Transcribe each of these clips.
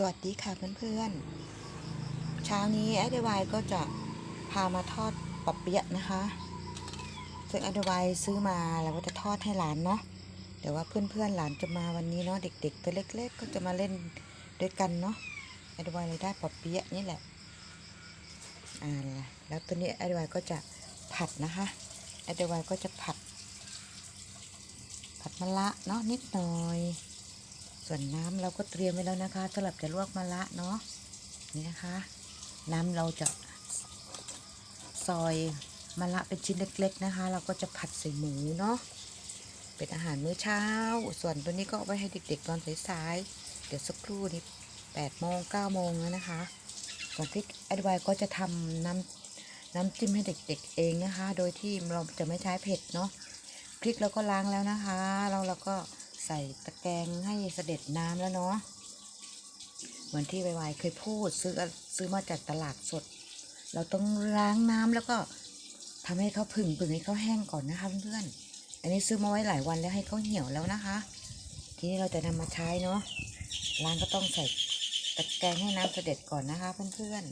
สวัสดีค่ะเพื่อนๆ เช้านี้ไอดวายก็จะพามาทอดปอบเปี๊ยะนะคะ ซึ่งไอดวายซื้อมาแล้วก็จะทอดให้หลานเนาะเดี๋ยวว่าเพื่อนๆหลานจะมาวันนี้เนาะเด็กๆตัวเล็กๆ ก็จะมาเล่นด้วยกันเนาะไอดวายเลยได้ปอบเปี๊ยะนี่แหละอ่าแล้วตัวนี้ไอดวายก็จะผัดนะคะไอดวายก็จะผัด ผัดมะละเนาะนิดหน่อย ส่วนน้ำเราก็เตรียมไว้แล้วนะคะสำหรับจะลวกมะละเนาะนี่นะคะ น้ำเราจะซอยมะละเป็นชิ้นเล็ก ๆนะคะ เราก็จะผัดใส่หมูเนาะเป็นอาหารมื้อเช้า ส่วนตัวนี้ก็ไว้ให้เด็กๆตอนสายๆเดี๋ยวสักครู่นี้แปดโมงเก้าโมงแล้วนะคะส่วนพริกแอดไวก็จะทำน้ำน้ำจิ้มให้เด็กๆเองนะคะ โดยที่เราจะไม่ใช้เผ็ดเนาะพริกเราก็ล้างแล้วนะคะแล้วเราก็ ใส่ตะแกรงให้เสด็จน้ำแล้วเนาะเหมือนที่ไวๆเคยพูดซื้อซื้อมาจากตลาดสด เราต้องล้างน้ำแล้วก็ทำให้เขาผึ่งผึ่งให้เขาแห้งก่อนนะคะเพื่อนๆอันนี้ซื้อมาไว้หลายวันแล้วให้เขาเหี่ยวแล้วนะคะ ทีนี้เราจะนำมาใช้เนาะล้างก็ต้องใส่ตะแกรงให้น้ำเสด็จก่อนนะคะเพื่อน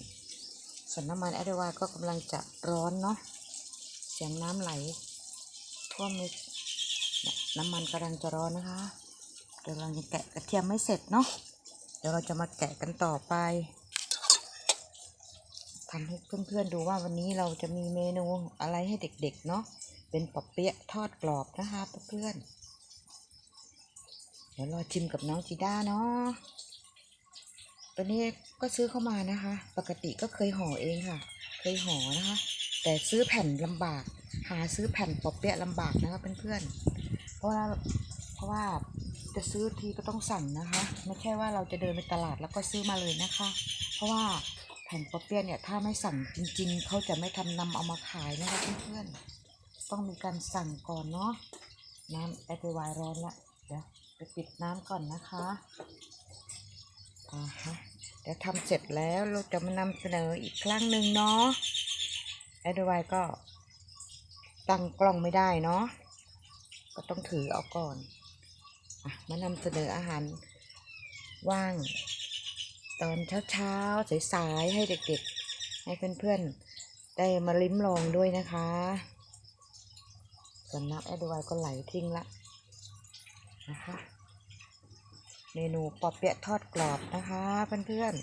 ๆส่วนน้ำมันแอดวาก็กำลังจะร้อนเนาะเสียงน้ำไหลท่วมเลย น้ำมันกำลังจะร้อนนะคะ เดี๋ยวเรายังแกะกระเทียมไม่เสร็จเนาะ เดี๋ยวเราจะมาแกะกันต่อไปทำให้เพื่อนๆดูว่าวันนี้เราจะมีเมนูอะไรให้เด็กๆเนาะ เป็นปอบเปี๊ยะทอดกรอบนะคะเพื่อนๆ เดี๋ยวรอชิมกับน้องจีด้าเนาะตัวนี้ก็ซื้อเข้ามานะคะ ปกติก็เคยห่อเองค่ะ เคยห่อนะคะ แต่ซื้อแผ่นลำบาก หาซื้อแผ่นปอบเปี๊ยะลำบากนะคะเพื่อนๆ เพราะว่าเพราะว่าจะซื้อทีก็ต้องสั่งนะคะ ไม่ใช่ว่าเราจะเดินไปตลาดแล้วก็ซื้อมาเลยนะคะ เพราะว่าแผ่นปอเปี๊ยะเนี่ยถ้าไม่สั่งจริง ๆเขาจะไม่ทำนำเอามาขายนะคะเพื่อนๆต้องมีการสั่งก่อนเนาะน้ำไอไปวายร้อนละเดี๋ยวไปปิดน้ำก่อนนะคะอ่าฮะเดี๋ยวทำเสร็จแล้วเราจะมานำเสนออีกครั้งหนึ่งเนาะไอเดวายก็ตั้งกล้องไม่ได้เนาะ ก็ต้องถือเอาก่อนอมานำเสนออาหารว่าง ตอนเช้าๆสายๆให้เด็กๆ ให้เพื่อนๆ ได้มาลิ้มลองด้วยนะคะส่วนน้ำแอดไวก็ไหลทิ้งละนะคะ เมนูปอเปี๊ยะทอดกรอบนะคะเพื่อน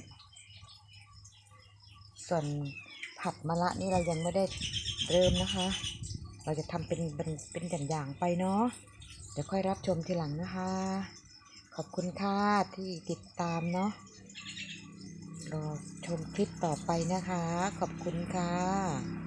ๆ ส่วนผัดมะละนี่เรายังไม่ได้เริ่มนะคะ เราจะทำเป็นเป็นเป็นอย่างๆไปเนาะเดี๋ยวค่อยรับชมทีหลังนะคะ ขอบคุณค่ะที่ติดตามเนาะรอชมคลิปต่อไปนะคะ ขอบคุณค่ะ